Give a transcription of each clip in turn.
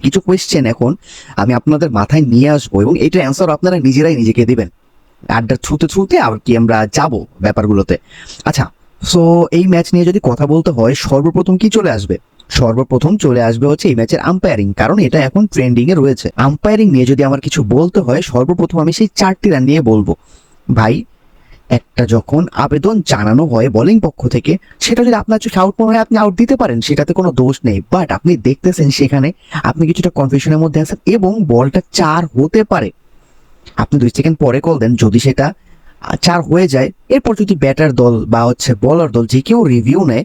কিছু কোয়েশ্চেন এখন আমি আপনাদের মাথায় নিয়ে আসব এবং এটার অ্যান্সার আপনারা নিজেরাই নিজেকে দেবেন। আড্ডা থ্রুতে থ্রুতে আর কি আমরা যাব ব্যাপারগুলোতে। আচ্ছা সো এই ম্যাচ নিয়ে যদি কথা বলতে হয়, সর্বপ্রথম কি চলে আসবে? সর্বপ্রথম চলে আসবে হচ্ছে এই ম্যাচের আম্পায়ারিং কারণ এটা এখন ট্রেন্ডিং এ রয়েছে। আম্পায়ারিং নিয়ে যদি আমার কিছু বলতে হয়, সর্বপ্রথম আমি সেই চারটি রান নিয়ে বলব। ভাই একটা যখন আবেদন জানানো হয় বোলিং পক্ষ থেকে, সেটা যদি আপনার চোখে আউট মনে হয়, আপনি আউট দিতে পারেন, সেটাতে কোনো দোষ নেই। বাট আপনি দেখতেছেন সেখানে আপনি কিছুটা কনফিউশনের মধ্যে আছেন এবং বলটা চার হতে পারে। আপনি দুই সেকেন্ড পরে কল দেন, যদি সেটা চার হয়ে যায়, এরপর যদি ব্যাটার দল বা হচ্ছে বলার দল যে কেউ রিভিউ নেয়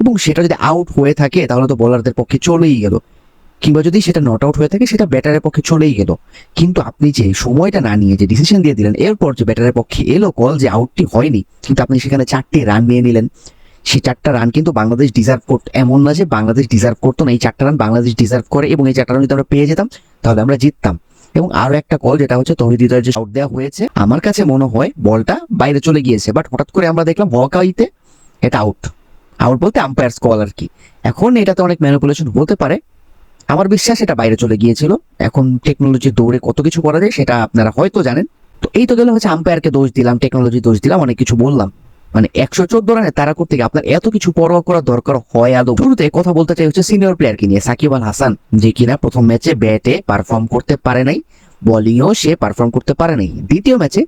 এবং সেটা যদি আউট হয়ে থাকে, তাহলে তো বলারদের পক্ষে চলেই গেল। কিংবা যদি সেটা নট আউট হয়ে থাকে, সেটা ব্যাটারের পক্ষে চলেই গেল। কিন্তু আপনি যে সময়টা না নিয়ে যে ডিসিশন দিয়ে দিলেন, এরপর যে ব্যাটারের পক্ষে এলো কল যে আউটটি হয়নি, কিন্তু আপনি সেখানে চারটি রান নিয়ে নিলেন। সেই চারটা রান কিন্তু বাংলাদেশ ডিজার্ভ করতো এমন না যে বাংলাদেশ ডিজার্ভ করতো না। এই চারটা রান বাংলাদেশ ডিজার্ভ করে এবং এই চারটা রান যদি আমরা পেয়ে যেতাম, তাহলে আমরা জিততাম। এবং আরও একটা কল যেটা হচ্ছে, তহিদ হৃদয়ের যে আউট দেওয়া হয়েছে, আমার কাছে মনে হয় বলটা বাইরে চলে গিয়েছে বাট হঠাৎ করে আমরা দেখলাম হকাইতে এটা আউট আউট বলতে আম্পায়ার্স কল আর কি। এখন এটাতে অনেক ম্যানিপুলেশন হতে পারে আমার বিশ্বাস এটা বাইরে চলে গিয়েছিল। এখন টেকনোলজি দৌড়ে কত কিছু করা যায় সেটা আপনারা হয়তো জানেন। তো এই তো গেলে হচ্ছে আম্পায়ারকে দোষ দিলাম টেকনোলজি দোষ দিলাম, অনেক কিছু বললাম। মানে একশো চোদ্দ রানে তারা করতে গিয়ে আপনার এত কিছু পরোয়া করার দরকার হয় আদৌ? শুরুতে কথা বলতে চাই হচ্ছে সিনিয়র প্লেয়ারকে নিয়ে, সাকিব আল হাসান, যে কিনা প্রথম ম্যাচে ব্যাটে পারফর্ম করতে পারে নাই বোলিংয়েও সে পারফর্ম করতে পারে নাই। দ্বিতীয় ম্যাচে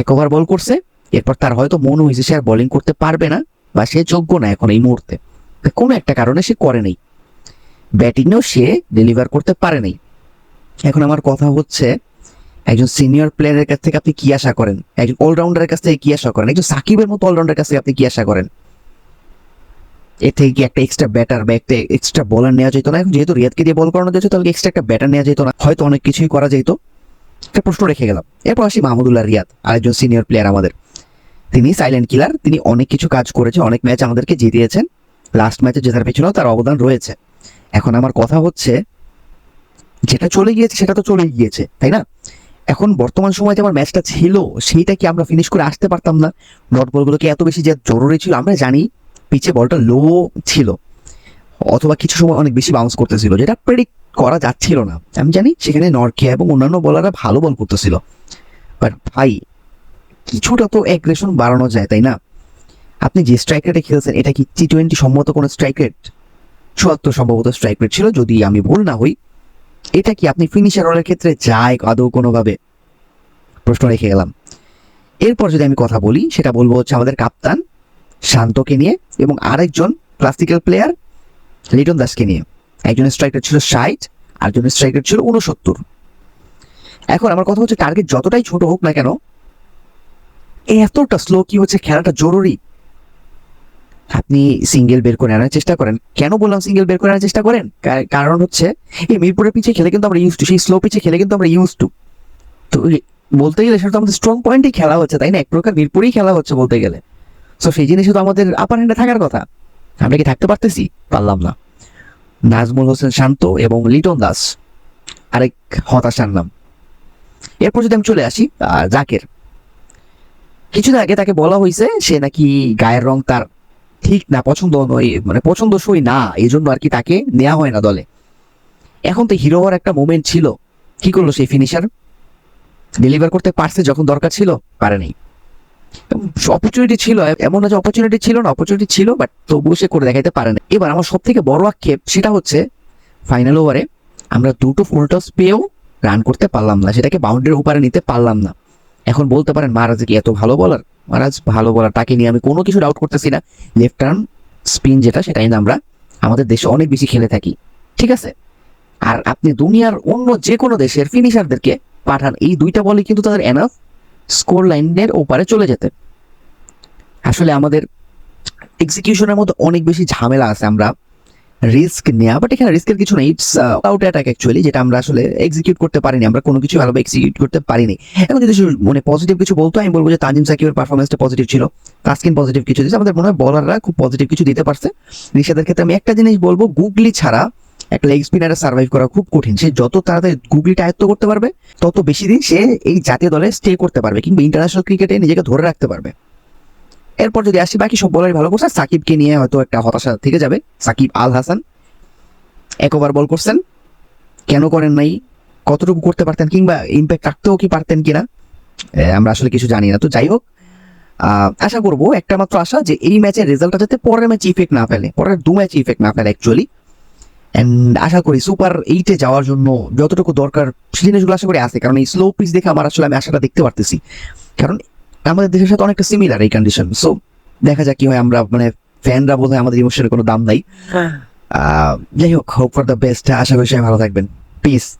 এক ওভার বল করছে, এরপর তার হয়তো মনে হয়েছে সে আর বোলিং করতে পারবে না, বা সে যোগ্য না এখন এই মুহূর্তে। কোনো একটা কারণে সে করে নাই। ব্যাটিংয়েও সে ডেলিভার করতে পারে নাই। এখন আমার কথা হচ্ছে, একজন সিনিয়র প্লেয়ারের কাছ থেকে আপনি কি আশা করেন? একজন অলরাউন্ডারের কাছ থেকে কি আশা করেন? একজন সাকিবের মতো অলরাউন্ডারের কাছ থেকে আপনি কি আশা করেন? এর থেকে কি একটা এক্সট্রা ব্যাটার বা একটা এক্সট্রা বলার নেওয়া যেত না? এখন যেহেতু রিয়াদকে দিয়ে বল করানো যেত, তাহলে এক্সট্রা একটা ব্যাটার নেওয়া যেত না। হয়তো অনেক কিছুই করা যেত। একটা প্রশ্ন রেখে গেলাম। এরপর আসি মাহমুদুল্লাহ রিয়াদ, আরেকজন সিনিয়র প্লেয়ার আমাদের। তিনি সাইলেন্ট কিলার তিনি অনেক কিছু কাজ করেছে, অনেক ম্যাচ আমাদেরকে জিতিয়েছেন। লাস্ট ম্যাচে জেতার পেছনেও তার অবদান রয়েছে। এখন আমার কথা হচ্ছে, যেটা চলে গিয়েছে সেটা তো চলে গিয়েছে, তাই না? এখন বর্তমান সময় যে আমার ম্যাচটা ছিল, সেইটা কি আমরা ফিনিশ করে আসতে পারতাম না? ডট বলগুলোকে এত বেশি যে জরুরি ছিল? আমরা জানি, পিচে বলটা লো ছিল, অথবা কিছু সময় অনেক বেশি বাউন্স করতেছিল, যেটা প্রেডিক্ট করা যাচ্ছিল না। আমি জানি সেখানে নরখিয়া এবং অন্যান্য বলাররা ভালো বল করতেছিল বাট ভাই, কিছুটা তো অ্যাগ্রেশন বাড়ানো যায়, তাই না? আপনি যে স্ট্রাইক রেটে খেলছেন, এটা কি টি টোয়েন্টি সম্মত কোনো স্ট্রাইক রেট চুয়াত্তর সম্ভবত স্ট্রাইক রেট ছিল, যদি আমি ভুল না হই, এটা কি আপনি ফিনিশার রোলের ক্ষেত্রে যায় আদৌ কোনোভাবে? প্রশ্ন রেখে গেলাম। এরপর যদি আমি কথা বলি, সেটা বলব হচ্ছে আমাদের কাপ্তান শান্তকে নিয়ে এবং আরেকজন ক্লাসিক্যাল প্লেয়ার লিটন দাসকে নিয়ে। একজনের স্ট্রাইক রেট ছিল ষাট আরেকজনের স্ট্রাইক রেট ছিল উনসত্তর এখন আমার কথা হচ্ছে টার্গেট যতটাই ছোট হোক না কেন, এতটা স্লো কি হচ্ছে খেলাটা জরুরি? আপনি সিঙ্গেল বের করে আনার চেষ্টা করেন। কেন বললাম সিঙ্গেল বের করে আনার চেষ্টা করেন? কারণ হচ্ছে, এই মিরপুরের পিছিয়ে খেলে কিন্তু আমরা ইউজ টু সেই স্লো পিচে খেলে কিন্তু আমরা ইউজ টু তো বলতে গেলে সেটা তো আমাদের স্ট্রং পয়েন্টেই খেলা হচ্ছে, তাই না? এক প্রকার মিরপুরেই খেলা হচ্ছে বলতে গেলে। সো সেই জিনিসে তো আমাদের আপার হ্যান্ডে থাকার কথা। আমরা কি থাকতে পারতেছি? পারলাম না। নাজমুল হোসেন শান্ত এবং লিটন দাস। আরেক হতাশার নাম। এরপর যদি আমি চলে আসি জাকের। কিছুদিন আগে তাকে বলা হয়েছে সে নাকি গায়ের রং তার ঠিক না, পছন্দ মানে পছন্দসই না এই জন্য আর কি তাকে নেওয়া হয় না দলে। এখন তো হিরো হওয়ার একটা মোমেন্ট ছিল। কি করল সেই ফিনিশার ডেলিভার করতে পারছে যখন দরকার ছিল? পারে নাই। অপরচুনিটি ছিল, এমন না যে অপরচুনিটি ছিল না অপরচুনিটি ছিল বাট তবুও সে করে দেখাইতে পারে না এবার আমার সব থেকে বড় আক্ষেপ সেটা হচ্ছে ফাইনাল ওভারে আমরা দুটো ফুল টস পেয়েও রান করতে পারলাম না, সেটাকে বাউন্ডারির উপরে নিতে পারলাম না। এখন বলতে পারেন, মহারাজ কি এত ভালো বলার মহারাজ, ভালো বলার তাকে নিয়ে আমি কোনো কিছু ডাউট করতেছি না। লেফট টার্ন স্পিন যেটা, সেটাই না আমরা আমাদের দেশে অনেক বেশি খেলে থাকি। ঠিক আছে? আর আপনি দুনিয়ার অন্য যে কোনো দেশের ফিনিশারদেরকে পাঠান, এই দুইটা বলে কিন্তু তাদের এনাফ স্কোর লাইনের ওপারে চলে যেতে। আসলে আমাদের এক্সিকিউশনের মধ্যে অনেক বেশি ঝামেলা আছে আমরা রিস্ক নেওয়া বাট এখানে রিস্কের কিছু নেই। ইটস আউট অ্যাটাক অ্যাকচুয়ালি যেটা আমরা আসলে এক্সিকিউট করতে পারিনি, আমরা কোনো কিছু ভালোভাবে এক্সিকিউট করতে পারিনি। এখন যদি মানে পজিটিভ কিছু বলতো, আমি বলব যে তাজিম সাকিবের পারফরমেন্সটা পজিটিভ ছিল। তাসকিন পজিটিভ কিছু দিয়েছে। আমাদের মনে হয় বলাররা খুব পজিটিভ কিছু দিতে পারছে। নিষেধের ক্ষেত্রে আমি একটা জিনিস বলব গুগলি ছাড়া একটা লেগ স্পিনারে সার্ভাইভ করা খুব কঠিন। সে যত তাড়াতাড়ি গুগলিটা আয়ত্ত করতে পারবে, তত বেশি দিন সে এই জাতীয় দলে স্টে করতে পারবে, কিংবা ইন্টারন্যাশনাল ক্রিকেটে নিজেকে ধরে রাখতে পারবে। এরপর যদি আসি বাকি সব বলারই ভালো করছে, সাকিবকে নিয়ে হয়তো একটা হতাশা থেকে যাবে। সাকিব আল হাসান এক ওভার বল করছেন। কেন করেন নাই? কতটুকু করতে পারতেন কিংবা ইম্প্যাক্ট রাখতেও কি পারতেন কিনা? আমরা আসলে কিছু জানি না। তো যাই হোক আশা করব, একটা মাত্র আশা যে এই ম্যাচের রেজাল্টটা যাতে পরের ম্যাচে ইফেক্ট না ফেলে, পরের দু ম্যাচে ইফেক্ট না ফেলে অ্যাকচুয়ালি অ্যান্ড আশা করি সুপার এইটে যাওয়ার জন্য যতটুকু দরকার সেই জিনিসগুলো আশা করি আছে। কারণ এই স্লো পিচ দেখে আমার আসলে আমি আশাটা দেখতে পারতেছি। কারণ আমাদের দেশের সাথে অনেকটা সিমিলার এই কন্ডিশন সো দেখা যাক কি হয় আমরা মানে ফ্যানরা বোধ হয় আমাদের ইমোশনের কোনো দাম নাই। আহ, যাই হোক হোপ ফর দ্য বেস্ট আশা করি সবাই ভালো থাকবেন। পিস